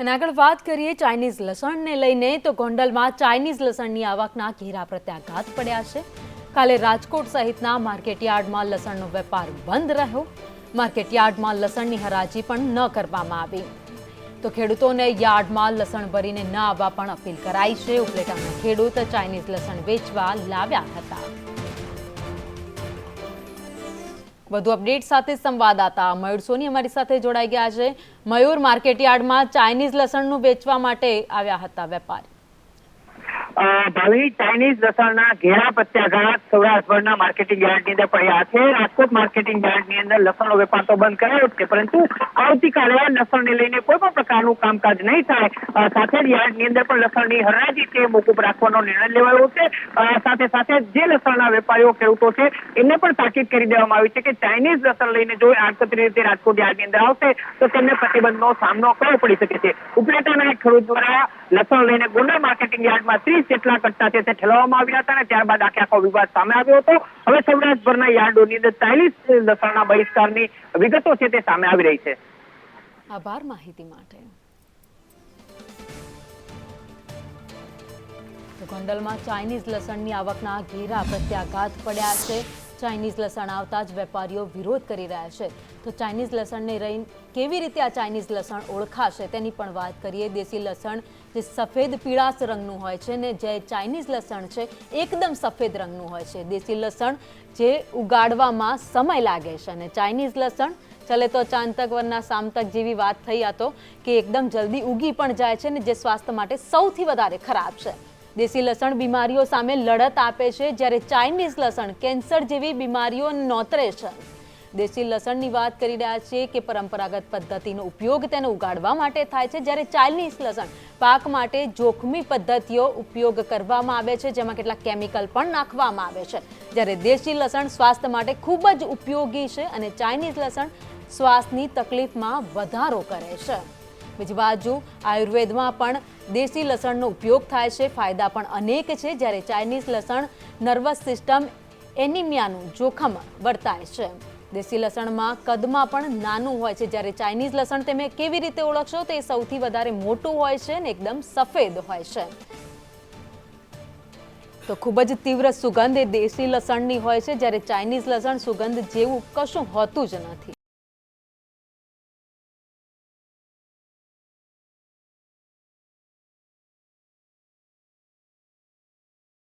અને આગળ વાત કરીએ ચાઇનીઝ લસણને લઈને, તો ગોંડલમાં ચાઇનીઝ લસણની આવકના ઘેરા પ્રત્યાઘાત પડ્યા છે. કાલે રાજકોટ સહિતના માર્કેટયાર્ડમાં લસણનો વેપાર બંધ રહ્યો. માર્કેટયાર્ડમાં લસણની હરાજી પણ ન કરવામાં આવી. તો ખેડૂતોને યાર્ડમાં લસણ ભરીને ન આવવા પણ અપીલ કરાઈ છે. ઉપલેટાના ખેડૂત ચાઇનીઝ લસણ વેચવા લાવ્યા હતા. વધુ અપડેટ સાથે સંવાદદાતા મયુર સોની અમારી સાથે જોડાઈ ગયા છે. મયુર માર્કેટયાર્ડમાં ચાઇનીઝ લસણનું વેચવા માટે આવ્યા હતા વેપારી. ભાવિ ચાઇનીઝ લસણના ઘેરા પ્રત્યાઘાત સૌરાષ્ટ્રના માર્કેટિંગ યાર્ડની અંદર પડ્યા છે. રાજકોટ માર્કેટિંગ યાર્ડની અંદર લસણનો વેપાર તો બંધ કરાયો છે, પરંતુ આવતીકાલે લસણને લઈને કોઈ પણ પ્રકારનું કામકાજ નહીં થાય. સાથે જ યાર્ડની અંદર પણ લસણની હરાજી તે મોકૂફ રાખવાનો નિર્ણય લેવાયો છે. સાથે સાથે જે લસણના વેપારીઓ ખેડૂતો છે, એમને પણ તાકીદ કરી દેવામાં આવી છે કે ચાઇનીઝ લસણ લઈને જો આડકતરી રીતે રાજકોટ યાર્ડની અંદર આવશે, તો તેમને પ્રતિબંધનો સામનો કરવો પડી શકે છે. ઉપલેટાના એક ખેડૂત દ્વારા લસણ લઈને ગોંડલ માર્કેટિંગ યાર્ડમાં ત્રીસ જેટલા કટ્ટા છે તે ઠેલવવામાં આવ્યા હતા અને ત્યારબાદ આખે આખો વિવાદ સામે આવ્યો હતો. હવે સૌરાષ્ટ્રભરના યાર્ડોની અંદર ચાલીસ લસણના બહિષ્કારની વિગતો છે તે સામે આવી રહી છે. આભાર માહિતી માટે. ગોંડલમાં ચાઇનીઝ લસણની આવકના ઘેરા પ્રત્યાઘાત પડ્યા છે. ચાઇનીઝ લસણ આવતા જ વેપારીઓ વિરોધ કરી રહ્યા છે. તો ચાઇનીઝ લસણને રહી કેવી રીતે આ ચાઇનીઝ લસણ ઓળખાશે તેની પણ વાત કરીએ. દેશી લસણ જે સફેદ પીળાશ રંગનું હોય છે ને જે ચાઇનીઝ લસણ છે, એકદમ સફેદ રંગનું હોય છે. દેશી લસણ જે ઉગાડવામાં સમય લાગે છે અને ચાઇનીઝ લસણ, ચલે તો ચાંતક વરના સામતક જેવી વાત થઈ, આ તો કે એકદમ જલ્દી ઉગી પણ જાય છે ને જે સ્વાસ્થ્ય માટે સૌથી વધારે ખરાબ છે. દેશી લસણ બીમારીઓ સામે લડત આપે છે, જ્યારે ચાઇનીઝ લસણ કેન્સર જેવી બીમારીઓ નોતરે છે. દેશી લસણની વાત કરી રહ્યા છીએ કે પરંપરાગત પદ્ધતિનો ઉપયોગ તેને ઉગાડવા માટે થાય છે, જ્યારે ચાઇનીઝ લસણ પાક માટે જોખમી પદ્ધતિઓ ઉપયોગ કરવામાં આવે છે, જેમાં કેટલાક કેમિકલ પણ નાખવામાં આવે છે. જ્યારે દેશી લસણ સ્વાસ્થ્ય માટે ખૂબ જ ઉપયોગી છે અને ચાઇનીઝ લસણ શ્વાસની તકલીફમાં વધારો કરે છે. બીજી બાજુ આયુર્વેદમાં પણ દેશી લસણનો ઉપયોગ થાય છે. ફાયદા પણ અનેક છે, જ્યારે ચાઇનીઝ લસણ નર્વસ સિસ્ટમ એનિમિયાનું જોખમ વર્તાય છે. દેશી લસણમાં કદમાં પણ નાનું હોય છે, જ્યારે ચાઇનીઝ લસણ તમે કેવી રીતે ઓળખશો તે સૌથી વધારે મોટું હોય છે ને એકદમ સફેદ હોય છે. તો ખૂબ જ તીવ્ર સુગંધ એ દેશી લસણની હોય છે, જ્યારે ચાઇનીઝ લસણ સુગંધ જેવું કશું હોતું જ નથી.